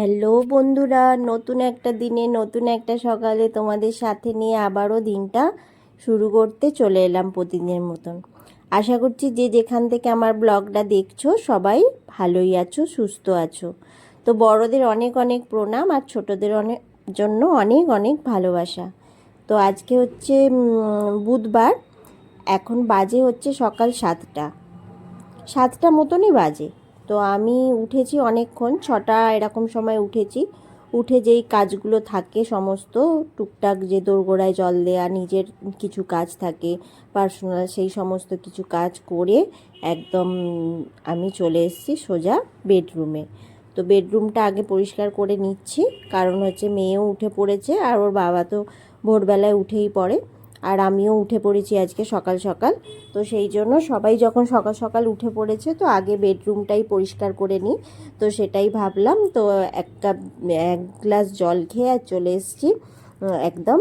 Hello বন্ধুরা, নতুন একটা দিনে, নতুন একটা সকালে তোমাদের সাথে নিয়ে আবারও দিনটা শুরু করতে চলে এলাম প্রতিদিনের মতন। আশা করছি যে যেখান থেকে আমার ব্লগটা দেখছ, সবাই ভালোই আছো, সুস্থ আছো। তো বড়দের অনেক অনেক প্রণাম আর ছোটদের অনেক জন্য অনেক অনেক ভালোবাসা। তো আজকে হচ্ছে বুধবার, এখন বাজে হচ্ছে সকাল সাতটা। সাতটা মতনই বাজে। তো আমি উঠেছি অনেকক্ষণ, ছটা এরকম সময় উঠেছি। উঠে যেই কাজগুলো থাকে সমস্ত, টুকটাক যে দোরগোড়ায় জল দেয়া, নিজের কিছু কাজ থাকে, পার্সোনাল সেই সমস্ত কিছু কাজ করে একদম আমি চলে এসেছি সোজা বেডরুমে। তো বেডরুমটা আগে পরিষ্কার করে নিচ্ছি, কারণ হচ্ছে মেয়েও উঠে পড়েছে আর ওর বাবা তো ভোরবেলায় উঠেই পড়ে। আর আমিও উঠে পড়েছি আজকে সকাল সকাল। তো সেই জন্য সবাই যখন সকাল সকাল উঠে পড়েছে, তো আগে বেডরুমটাই পরিষ্কার করে নিই। তো সেটাই ভাবলাম, তো এক কাপ, এক গ্লাস জল খেয়ে আর চলে এসেছি একদম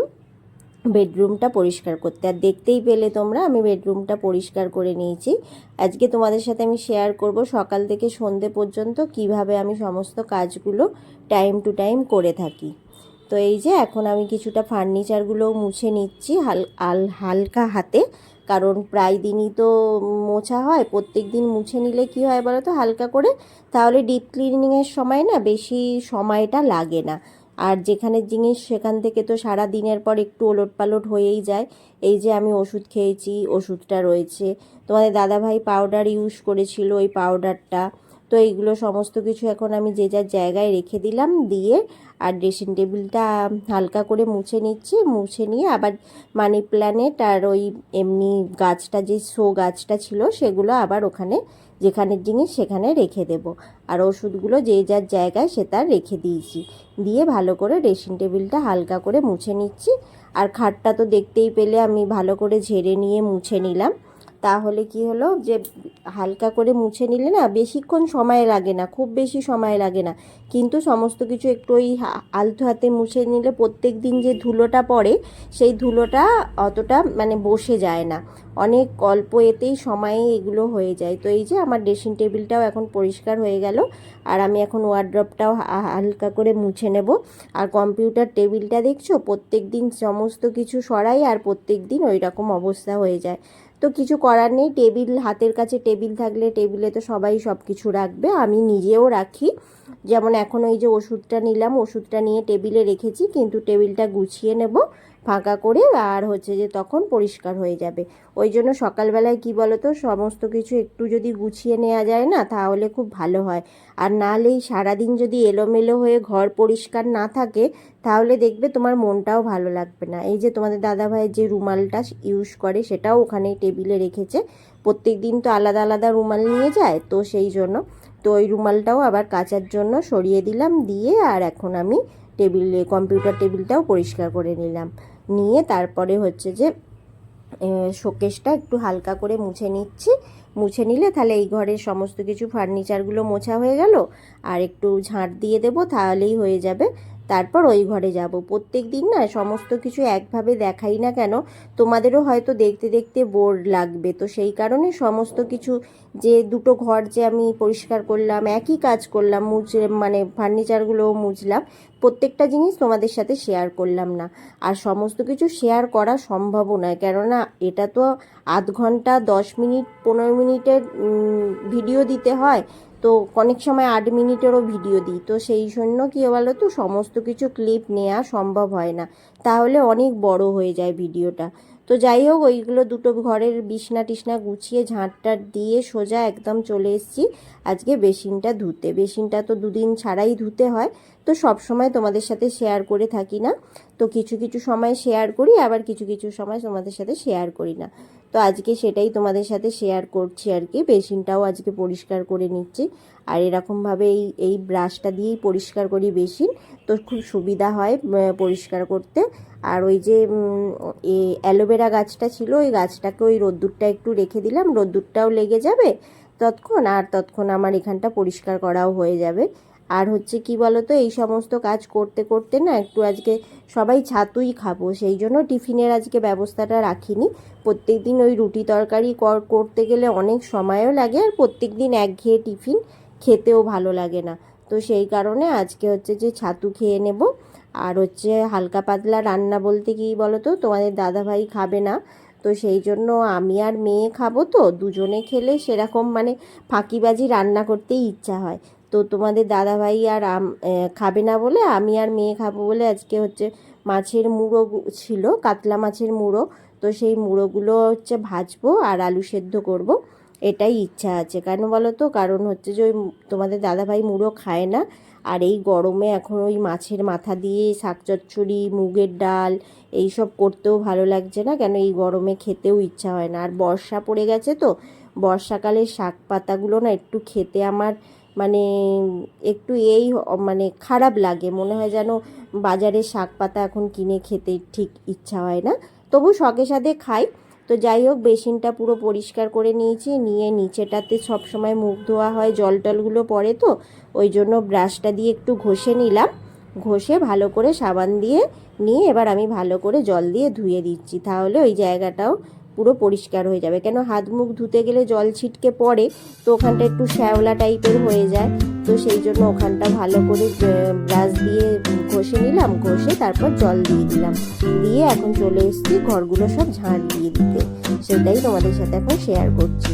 বেডরুমটা পরিষ্কার করতে। আর দেখতেই পেলে তোমরা, আমি বেডরুমটা পরিষ্কার করে নিয়েছি। আজকে তোমাদের সাথে আমি শেয়ার করব সকাল থেকে সন্ধে পর্যন্ত কীভাবে আমি সমস্ত কাজগুলো টাইম টু টাইম করে থাকি। তো এই যে এখন আমি কিছুটা ফার্নিচারগুলো মুছে নিচ্ছি হাল, আল, হালকা হাতে। কারণ প্রায় দিনই তো মোছা হয়। প্রত্যেক দিন মুছে নিলে কি হয় বলো তো? হালকা করে। তাহলে ডিপ ক্লিনিংয়ের সময় না বেশি সময়টা লাগে না। আর যেখানে জিনিস সেখান থেকে তো সারা দিনের পর একটু ওলট পালট হয়েই যায়। এই যে আমি ওষুধ খেয়েছি, ওষুধটা রয়েছে। তোমাদের দাদাভাই পাউডার ইউজ করেছিল ওই পাউডারটা তো এইগুলো সমস্ত কিছু এখন আমি যে যার জায়গায় রেখে দিলাম, দিয়ে আর ড্রেসিং টেবিলটা হালকা করে মুছে নিচ্ছি। মুছে নিয়ে আবার মানি প্ল্যানেট আর ওই এমনি গাছটা, যে শো গাছটা ছিল, সেগুলো আবার ওখানে যেখানের জিনিস সেখানে রেখে দেব। আর ওষুধগুলো যে যার জায়গায় সে তার রেখে দিয়েছি। দিয়ে ভালো করে ড্রেসিং টেবিলটা হালকা করে মুছে নিচ্ছি। আর খাটটা তো দেখতেই পেলে আমি ভালো করে ঝেড়ে নিয়ে মুছে নিলাম। তাহলে কি হলো যে হালকা করে মুছে নিলে না বেশিক্ষণ সময় লাগে না, খুব বেশি সময় লাগে না। কিন্তু সমস্ত কিছু একটু ওই আলতো হাতে মুছে নিলে প্রত্যেক দিন যে ধুলোটা পড়ে, সেই ধুলোটা অতটা মানে বসে যায় না। অনেক অল্প এতেই সময়ে এগুলো হয়ে যায়। তো এই যে আমার ড্রেসিং টেবিলটাও এখন পরিষ্কার হয়ে গেল, আর আমি এখন ওয়ার্ড্রপটাও হালকা করে মুছে নেব। আর কম্পিউটার টেবিলটা দেখছ? প্রত্যেক দিন সমস্ত কিছু সরাই আর প্রত্যেক দিন ওই রকম অবস্থা হয়ে যায়। তো কিছু করার নেই, টেবিল, হাতের কাছে টেবিল থাকলে টেবিলে তো সবাই সব কিছু রাখবে, আমি নিজেও রাখি। যেমন এখন ওই যে ওষুধটা নিলাম, ওষুধটা নিয়ে টেবিলে রেখেছি, কিন্তু টেবিলটা গুছিয়ে নেব। ফাঁকা করে আর হচ্ছে যে তখন পরিষ্কার হয়ে যাবে। ওই জন্য সকালবেলায় কি বলো তো সমস্ত কিছু একটু যদি গুছিয়ে নেওয়া যায় না, তাহলে খুব ভালো হয়। আর নাহলেই সারাদিন যদি এলোমেলো হয়ে ঘর পরিষ্কার না থাকে, তাহলে দেখবে তোমার মনটাও ভালো লাগবে না। এই যে তোমাদের দাদাভাইয়ের যে রুমালটা ইউজ করে, সেটাও ওখানে টেবিলে রেখেছে। প্রত্যেক দিন তো আলাদা আলাদা রুমাল নিয়ে যায়, তো সেই জন্য। তো ওই রুমালটাও আবার কাচার জন্য সরিয়ে দিলাম, দিয়ে আর এখন আমি টেবিলে, কম্পিউটার টেবিলটাও পরিষ্কার করে নিলাম। নিয়ে তারপরে হচ্ছে যে শোকেসটা একটু হালকা করে মুছে নিচ্ছি। মুছে নিলে তাহলে এই ঘরের সমস্ত কিছু ফার্নিচারগুলো মোছা হয়ে গেল। আর একটু ঝাঁট দিয়ে দেবো, তাহলেই হয়ে যাবে। তারপর ওই ঘরে যাব। প্রত্যেক দিন না সমস্ত কিছু একভাবে দেখাই না কেন, তোমাদেরও হয়তো দেখতে দেখতে বোর লাগবে। তো সেই কারণে সমস্ত কিছু যে দুটো ঘর যে আমি পরিষ্কার করলাম, একই কাজ করলাম মুছে মানে ফার্নিচারগুলোও মুছলাম প্রত্যেকটা জিনিস তোমাদের সাথে শেয়ার করলাম না। আর সমস্ত কিছু শেয়ার করা সম্ভবও নয়। কেননা এটা তো আধ ঘণ্টা, দশ মিনিট, পনেরো মিনিটের ভিডিও দিতে হয়। তো অনেক সময় আট মিনিটেরও ভিডিও দিই। তো সেই জন্য কী বলো তো, সমস্ত কিছু ক্লিপ নেওয়া সম্ভব হয় না। তাহলে অনেক বড় হয়ে যায় ভিডিওটা তো যাই হোক, ওইগুলো দুটো ঘরের বিছনা টিসনা গুছিয়ে ঝাঁটটা দিয়ে সোজা একদম চলে এসেছি। আজকে বেসিনটা ধুতে। বেসিনটা তো দুদিন ছাড়াই ধুতে হয়। তো সব সময় তোমাদের সাথে শেয়ার করে থাকি না। তো কিছু কিছু সময় শেয়ার করি, আবার কিছু কিছু সময় তোমাদের সাথে শেয়ার করি না। তো আজকে সেটাই তোমাদের সাথে শেয়ার করছি আর কি। বেসিনটাও আজকে পরিষ্কার করে নিচ্ছি। আর এরকমভাবে এই এই ব্রাশটা দিয়েই পরিষ্কার করি বেসিন। তো খুব সুবিধা হয় পরিষ্কার করতে। আর ওই যে অ্যালোভেরা গাছটা ছিল, ওই গাছটাকে ওই রোদ্দুরটা একটু রেখে দিলাম। রোদ্দুরটাও লেগে যাবে তৎক্ষণ আর তৎক্ষণ আমার এখানটা পরিষ্কার করাও হয়ে যাবে। আর হচ্ছে কি বলতো, এই সমস্ত কাজ করতে করতে না একটু আজকে সবাই ছাতুই খাব, সেই জন্য টিফিনের আজকে ব্যবস্থাটা রাখিনি। প্রত্যেক দিন ওই রুটি তরকারি কর- করতে গেলে অনেক সময়ও লাগে আর প্রত্যেক দিন একঘেয়ে টিফিন খেতেও ভালো লাগে না। তো সেই কারণে আজকে হচ্ছে যে ছাতু খেয়ে নেব। আর হচ্ছে হালকা পাতলা রান্না বলতে কি বলো তো তোমাদের দাদাভাই খাবে না। তো সেই জন্য আমি আর মেয়ে খাব তো, দুজনে খেলে সেরকম মানে ফাঁকিবাজি রান্না করতেই ইচ্ছা হয়। তো তোমাদের দাদাভাই আর খাবে না বলে আমি আর মেয়ে খাব বলে আজকে হচ্ছে মাছের মুড়ো ছিল, কাতলা মাছের মুড়ো। তো সেই মুড়োগুলো হচ্ছে ভাজবো আর আলু সেদ্ধ করব, এটাই ইচ্ছা আছে। কেন বলো তো? কারণ হচ্ছে যে ওই তোমাদের দাদাভাই মুড়ো খায় না। আর এই গরমে এখন ওই মাছের মাথা দিয়ে শাক চচ্চড়ি, মুগের ডাল এইসব করতেও ভালো লাগছে না। কেন এই গরমে খেতেও ইচ্ছা হয় না। আর বর্ষা পড়ে গেছে তো, বর্ষাকালে শাক পাতাগুলো না একটু খেতে আমার মানে একটু এই মানে খারাপ লাগে। মনে হয় যেন বাজারে শাক পাতা এখন কিনে খেতে ঠিক ইচ্ছা হয় না। তবু শখে সাথে খাই। তো যাই হোক, বেসিনটা পুরো পরিষ্কার করে নিয়েছি। নিয়ে নিচেটাতে সব সময় মুখ ধোয়া হয়, জল টলগুলো পড়ে তো। ওই জন্য ব্রাশটা দিয়ে একটু ঘষে নিলাম। ঘষে ভালো করে সাবান দিয়ে নিয়ে এবার আমি ভালো করে জল দিয়ে ধুয়ে দিচ্ছি। তাহলে ওই জায়গাটাও পুরো পরিষ্কার হয়ে যাবে। কেন হাত মুখ ধুতে গেলে জল ছিটকে পড়ে, তো ওখানটা একটু শ্যাওলা টাইপের হয়ে যায়। তো সেই জন্য ওখানটা ভালো করে ব্রাশ দিয়ে ঘষে নিলাম, ঘষে তারপর জল দিয়ে দিলাম। দিয়ে এখন চলে এসেছি, ঘরগুলো সব ঝাঁট দিয়ে দিতে। সেটাই তোমাদের সাথে এখন শেয়ার করছি।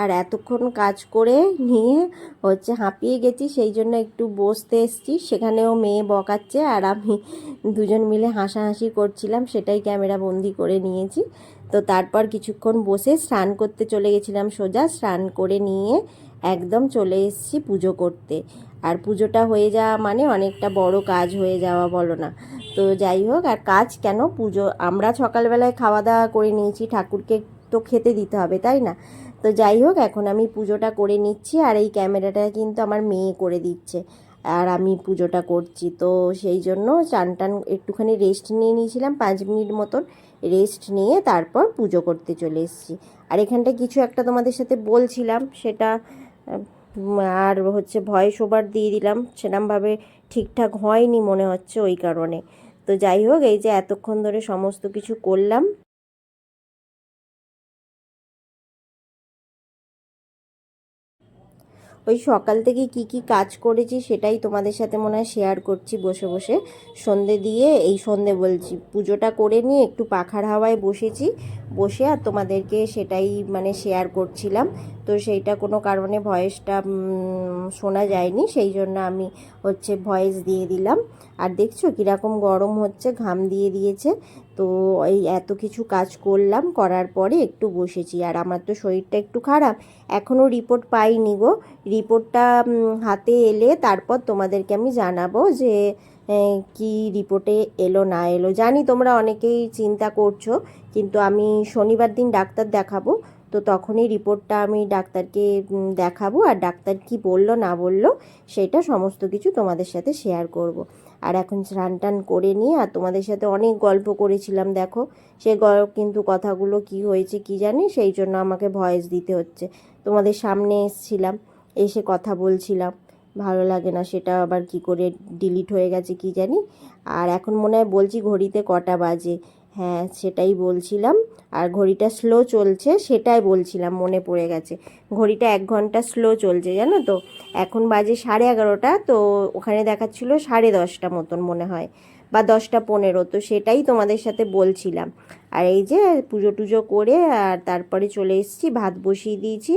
আর এতক্ষণ কাজ করে নিয়ে হচ্ছে হাঁপিয়ে গেছি, সেই জন্য একটু বসতে এসছি। সেখানেও মেয়ে বকাচ্ছে আর আমি দুজন মিলে হাসাহাসি করছিলাম, সেটাই ক্যামেরা বন্দি করে নিয়েছি। তো তারপর কিছুক্ষণ বসে স্নান করতে চলে গেছিলাম সোজা, স্নান করে নিয়ে একদম চলে এসেছি পুজো করতে। আর পুজোটা হয়ে যাওয়া মানে অনেকটা বড় কাজ হয়ে যাওয়া বলো না। তো যাই হোক, আর কাজ কেন? পুজো, আমরা সকালবেলায় খাওয়া দাওয়া করে নিয়েছি, ঠাকুরকে তো খেতে দিতে হবে, তাই না? তো যাই হোক, এখন আমি পুজোটা করে নিচ্ছি আর এই ক্যামেরাটা কিন্তু আমার মেয়ে করে দিচ্ছে আর আমি পুজোটা করছি। তো সেই জন্য চান টান একটুখানি রেস্ট নিয়ে নিয়েছিলাম, পাঁচ মিনিট মতন রেস্ট নিয়ে তারপর পুজো করতে চলে এসেছি। আর এখানটা কিছু একটা তোমাদের সাথে বলছিলাম, সেটা আর হচ্ছে ভয়েস ওভার দিয়ে দিলাম, সেরমভাবে ঠিকঠাক হয়নি মনে হচ্ছে ওই কারণে। তো যাই হোক, এই যে এতক্ষণ ধরে সমস্ত কিছু করলাম। ওই সকাল থেকে কি কি কাজ করেছি সেটাই তোমাদের সাথে মনে হয় শেয়ার করছি বসে বসে। সন্ধে দিয়ে এই সন্ধে বলছি, পুজোটা করে নিয়ে একটু পাখার হাওয়ায় বসেছি, বসে আর তোমাদেরকে সেটাই মানে শেয়ার করছিলাম। তো সেইটা কোনো কারণে ভয়েসটা শোনা যায়নি, সেই জন্য আমি হচ্ছে ভয়েস দিয়ে দিলাম। আর দেখছ কীরকম গরম হচ্ছে, ঘাম দিয়ে দিয়েছে। তো এই এত কিছু কাজ করলাম, করার পরে একটু বসেছি। আর আমার তো শরীরটা একটু খারাপ, এখনও রিপোর্ট পাইনি গো। রিপোর্টটা হাতে এলে তারপর তোমাদেরকে আমি জানাব যে কি রিপোর্টে এলো, না এলো। জানি তোমরা অনেকেই চিন্তা করছ, কিন্তু আমি শনিবার দিন ডাক্তার দেখাবো। তো তখনই রিপোর্টটা আমি ডাক্তারকে দেখাবো আর ডাক্তার কি বলল, না বলল, সেটা সমস্ত কিছু তোমাদের সাথে শেয়ার করব। আর এখন স্নান টান করে নিয়ে, আর তোমাদের সাথে অনেক গল্প করেছিলাম, দেখো। সে কিন্তু কথাগুলো কি হয়েছে কি জানি, সেই জন্য আমাকে ভয়েস দিতে হচ্ছে। তোমাদের সামনে এসছিলাম, এসে কথা বলছিলাম। ভালো লাগে না, সেটা আবার কি করে ডিলিট হয়ে গেছে কি জানি। আর এখন মনে হয় বলছি ঘড়িতে কটা বাজে। হ্যাঁ সেটাই বলছিলাম। আর ঘড়িটা স্লো চলছে সেটাই বলছিলাম, মনে পড়ে গেছে। ঘড়িটা এক ঘণ্টা স্লো চলছে, জানো তো? এখন বাজে সাড়ে এগারোটা, তো ওখানে দেখাচ্ছিল সাড়ে দশটা মতন মনে হয়, বা দশটা পনেরো, তো সেটাই তোমাদের সাথে বলছিলাম। আর এই যে পুজো টুজো করে আর তারপরে চলে এসেছি, ভাত বসিয়ে দিয়েছি,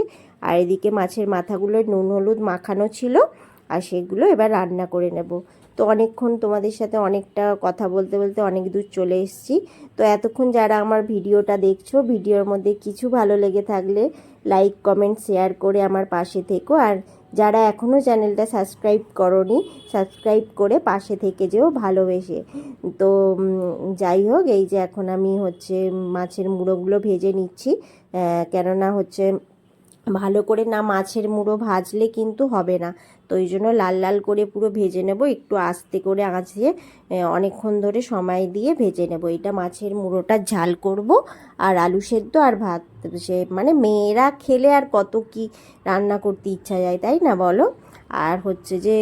আর এদিকে মাছের মাথাগুলো নুন, হলুদ মাখানো ছিল, আর সেগুলো এবার রান্না করে নেব। তো অনেকক্ষণ তোমাদের সাথে অনেকটা কথা বলতে বলতে অনেক দূর চলে এসেছি। তো এতক্ষণ যারা আমার ভিডিওটা দেখছ, ভিডিওর মধ্যে কিছু ভালো লেগে থাকলে লাইক কমেন্ট শেয়ার করে আমার পাশে থেকো। আর যারা এখনও চ্যানেলটা সাবস্ক্রাইব করনি সাবস্ক্রাইব করে পাশে থেকে যেও ভালোবেসে। তো যাই হোক, এই যে এখন আমি হচ্ছে মাছের মুড়োগুলো ভেজে নিচ্ছি। কেননা হচ্ছে ভালো করে না মাছের মুড়ো ভাজলে কিন্তু হবে না। তো ওই জন্য লাল লাল করে পুরো ভেজে নেব, একটু আস্তে করে আঁচিয়ে অনেকক্ষণ ধরে সময় দিয়ে ভেজে নেব। এটা মাছের মুড়োটা ঝাল করব, আর আলু সেদ্ধ আর ভাত। সে মানে মেয়েরা খেলে আর কত কি রান্না করতে ইচ্ছা যায়, তাই না বলো? আর হচ্ছে যে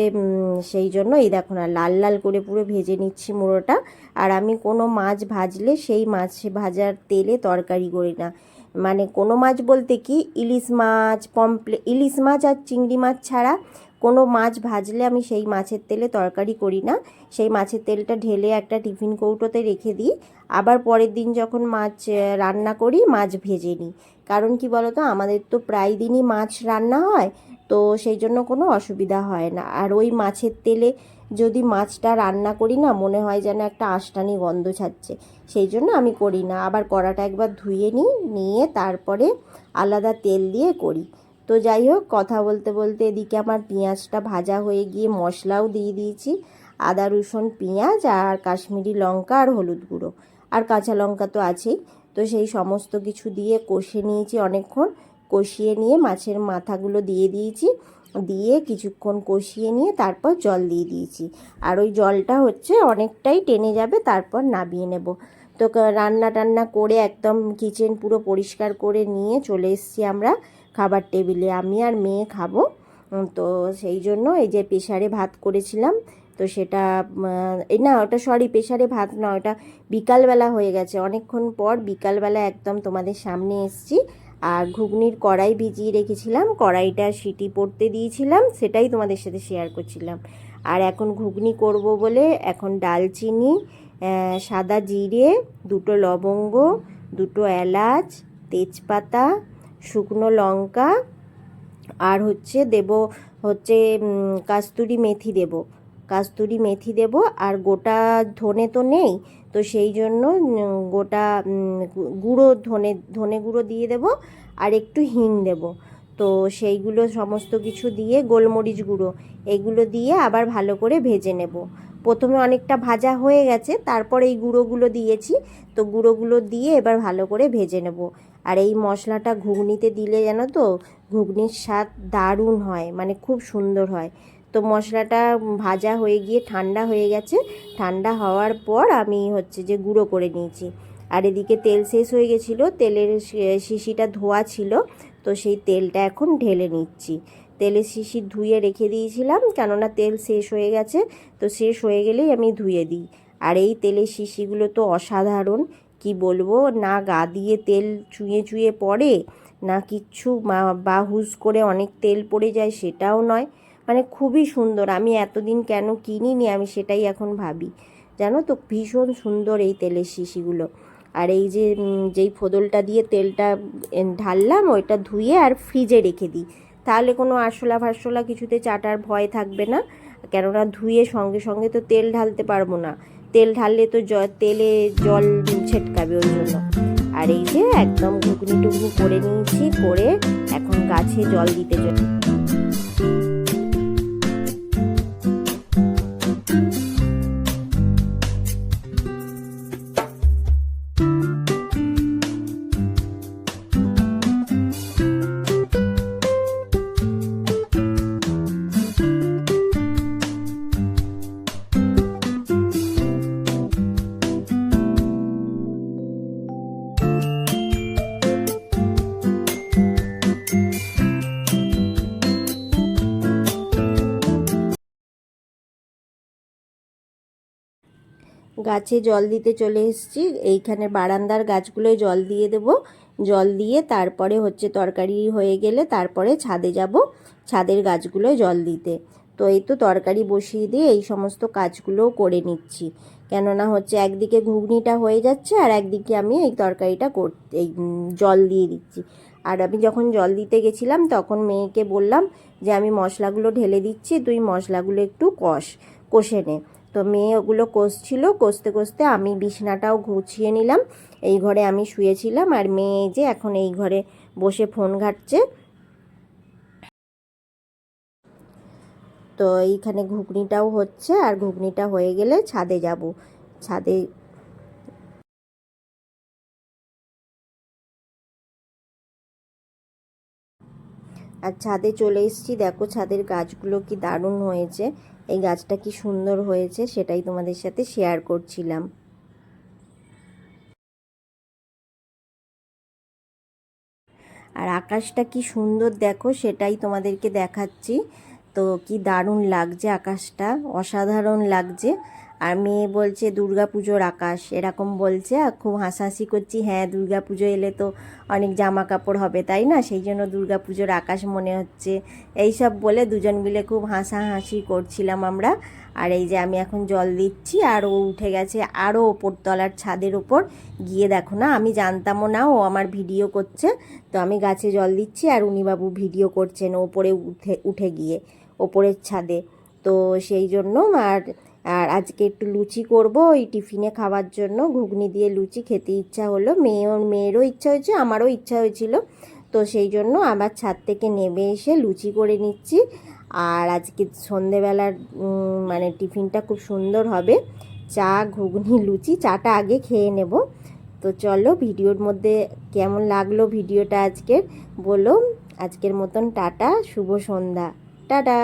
সেই জন্য এই দেখো না, লাল লাল করে পুরো ভেজে নিচ্ছি মুড়োটা। আর আমি কোনো মাছ ভাজলে সেই মাছ ভাজার তেলে তরকারি করি না। মানে কোনো মাছ বলতে কি? ইলিশ মাছ, পমপ্লে, ইলিশ মাছ আর চিংড়ি মাছ ছাড়া কোনো মাছ ভাজলে আমি সেই মাছের তেলে তরকারি করি না। সেই মাছের তেলটা ঢেলে একটা টিফিন কৌটোতে রেখে দিই। আবার পরের দিন যখন মাছ রান্না করি, মাছ ভেজে নিই। কারণ কি বলতো? আমাদের তো প্রায় দিনই মাছ রান্না হয়, তো সেই জন্য কোনো অসুবিধা হয় না। আর ওই মাছের তেলে যদি মাছটা রান্না করি না, মনে হয় যেন একটা আষ্টানি গন্ধ ছাড়ছে। সেই জন্য আমি করি না। আবার কড়াটা একবার ধুয়ে নিই, নিয়ে তারপরে আলাদা তেল দিয়ে করি। তো যাই হোক, কথা বলতে বলতে এদিকে আমার পেঁয়াজটা ভাজা হয়ে গিয়ে মশলাও দিয়ে দিয়েছি। আদা, রসুন, পেঁয়াজ আর কাশ্মীরি লঙ্কা আর হলুদ গুঁড়ো। আর কাঁচা লঙ্কা তো আছেই। তো সেই সমস্ত কিছু দিয়ে কষে নিয়েছি অনেকক্ষণ। কষিয়ে নিয়ে মাছের মাথাগুলো দিয়ে দিয়েছি। দিয়ে কিছুক্ষণ কষিয়ে নিয়ে তারপর জল দিয়ে দিয়েছি। আর ওই জলটা হচ্ছে অনেকটাই টেনে যাবে, তারপর নামিয়ে নেব। তো রান্না টান্না করে একদম কিচেন পুরো পরিষ্কার করে নিয়ে চলে এসেছি আমরা খাবার টেবিলে। আমি আর মেয়ে খাব। তো সেই জন্য এই যে প্রেশারে ভাত করেছিলাম, তো সেটা না, ওটা সরি প্রেশারে ভাত না, ওটা বিকালবেলা হয়ে গেছে। অনেকক্ষণ পর বিকালবেলা একদম তোমাদের সামনে এসেছি। আর ঘুগনির কড়াই ভিজিয়ে রেখেছিলাম, কড়াইটা সিটি পড়তে দিয়েছিলাম, সেটাই তোমাদের সাথে শেয়ার করছিলাম। আর এখন ঘুগনি করব বলে এখন ডালচিনি সাদা জিরে, দুটো লবঙ্গ, দুটো এলাচ, তেজপাতা, শুকনো লঙ্কা, আর হচ্ছে দেব, হচ্ছে কাস্তুরি মেথি দেব। কাস্তুরি মেথি দেব, আর গোটা ধনে তো নেই তো সেই জন্য গোটা গুঁড়ো, ধনে ধনে গুঁড়ো দিয়ে দেব আর একটু হিং দেব। তো সেইগুলো সমস্ত কিছু দিয়ে গোলমরিচ গুঁড়ো, এগুলো দিয়ে আবার ভালো করে ভেজে নেব। প্রথমে অনেকটা ভাজা হয়ে গেছে, তারপর এই গুঁড়োগুলো দিয়েছি। তো গুঁড়োগুলো দিয়ে এবার ভালো করে ভেজে নেব। আর এই মশলাটা ঘুগনিতে দিলে জানো তো, ঘুগনির স্বাদ দারুণ হয় মানে খুব সুন্দর হয়। তো মশলাটা ভাজা হয়ে গিয়ে ঠান্ডা হয়ে গেছে। ঠান্ডা হওয়ার পর আমি হচ্ছে যে গুঁড়ো করে নিয়েছি। আর এদিকে তেল শেষ হয়ে গেছিল, তেলের শিশিটা ধোয়া ছিল, তো সেই তেলটা এখন ঢেলে নিচ্ছি। তেলের শিশি ধুয়ে রেখে দিয়েছিলাম, কেননা তেল শেষ হয়ে গেছে, তো শেষ হয়ে গেলেই আমি ধুয়ে দিই। আর এই তেলের শিশিগুলো তো অসাধারণ, কি বলব, না গা দিয়ে তেল চুঁয়ে চুঁয়ে পড়ে, না কিচ্ছু বা হুস করে অনেক তেল পড়ে যায় সেটাও নয়। মানে খুবই সুন্দর। আমি এতদিন কেন কিনিনি আমি সেটাই এখন ভাবি। জানো তো ভীষণ সুন্দর এই তেলের শিশিগুলো। আর এই যে যেই ফোদলটা দিয়ে তেলটা ঢাললাম ওইটা ধুয়ে আর ফ্রিজে রেখে দিই। তাহলে কোনো আরশোলা ফারশোলা কিছুতে চাটার ভয় থাকবে না। কেননা ধুয়ে সঙ্গে সঙ্গে তো তেল ঢালতে পারব না। তেল ঢাললে তো জ, তেলে জল ছেটকাবে ওই জন্য। আর এই যে একদম ঘুগনি টুগনি করে নিয়েছি, করে এখন গাছে জল দিতে চলে গাছে জল দিতে চলে এসেছি। এইখানে বারান্দার গাছগুলোয় জল দিয়ে দেব। জল দিয়ে তারপরে হচ্ছে তরকারি হয়ে গেলে তারপরে ছাদে যাব, ছাদের গাছগুলোয় জল দিতে। তো এই তো তরকারি বসিয়ে দিয়ে এই সমস্ত কাজগুলোও করে নিচ্ছি। কেননা হচ্ছে একদিকে ঘুগনিটা হয়ে যাচ্ছে আর একদিকে আমি এই তরকারিটা করতে এই জল দিয়ে দিচ্ছি। আর আমি যখন জল দিতে গেছিলাম তখন মেয়েকে বললাম যে, আমি মশলাগুলো ঢেলে দিচ্ছি, তুই মশলাগুলো একটু কষ, কষে নে। তো মেয়ে ওগুলো কষছিল, কষতে কষতে আমি বিছনাটাও গুছিয়ে নিলাম। এই ঘরে আমি শুয়েছিলাম আর মেয়ে যে এখন এই ঘরে বসে ফোন ঘাটছে। তো এইখানে ঘুগনিটাও হচ্ছে আর ঘুগনিটা হয়ে গেলে ছাদে যাব। ছাদে আর ছাদে চলে এসেছি। দেখো ছাদের গাছগুলো কি দারুণ হয়েছে। এই গাছটা কি সুন্দর হয়েছে সেটাই তোমাদের সাথে শেয়ার করছিলাম। আর আকাশটা কি সুন্দর দেখো, সেটাই তোমাদেরকে দেখাচ্ছি। তো কি দারুণ লাগছে আকাশটা, অসাধারণ লাগছে। আর মেয়ে বলছে, দুর্গা পুজোর আকাশ। এরকম বলছে আর খুব হাসাহাসি করছি হ্যাঁ দুর্গা পুজো এলে তো অনেক জামা কাপড় হবে, তাই না? সেই জন্য দুর্গা পুজোর আকাশ মনে হচ্ছে। এইসব বলে দুজন মিলে খুব হাসাহাসি করছিলাম আমরা। আর এই যে আমি এখন জল দিচ্ছি আর ও উঠে গেছে আরও ওপর তলার ছাদের ওপর। গিয়ে দেখো না, আমি জানতামও না ও আমার ভিডিও করছে। তো আমি গাছে জল দিচ্ছি আর উনিবাবু ভিডিও করছেন ওপরে উঠে উঠে গিয়ে, ওপরের ছাদে। তো সেই জন্য আর আর আজকে একটু লুচি করব, ওই টিফিনে খাওয়ার জন্য। ঘুগনি দিয়ে লুচি খেতে ইচ্ছা হলো। মেয়ের মেয়েরও ইচ্ছা হয়েছে, আমারও ইচ্ছা হয়েছিল। তো সেই জন্য আবার ছাদ থেকে নেমে এসে লুচি করে নিচ্ছি। আর আজকে সন্ধেবেলার মানে টিফিনটা খুব সুন্দর হবে। চা, ঘুগনি, লুচি, চাটা আগে খেয়ে নেব। তো চলো, ভিডিওর মধ্যে কেমন লাগল ভিডিওটা আজকের? বলো। আজকের মতন টাটা, শুভ সন্ধ্যা। টাটা!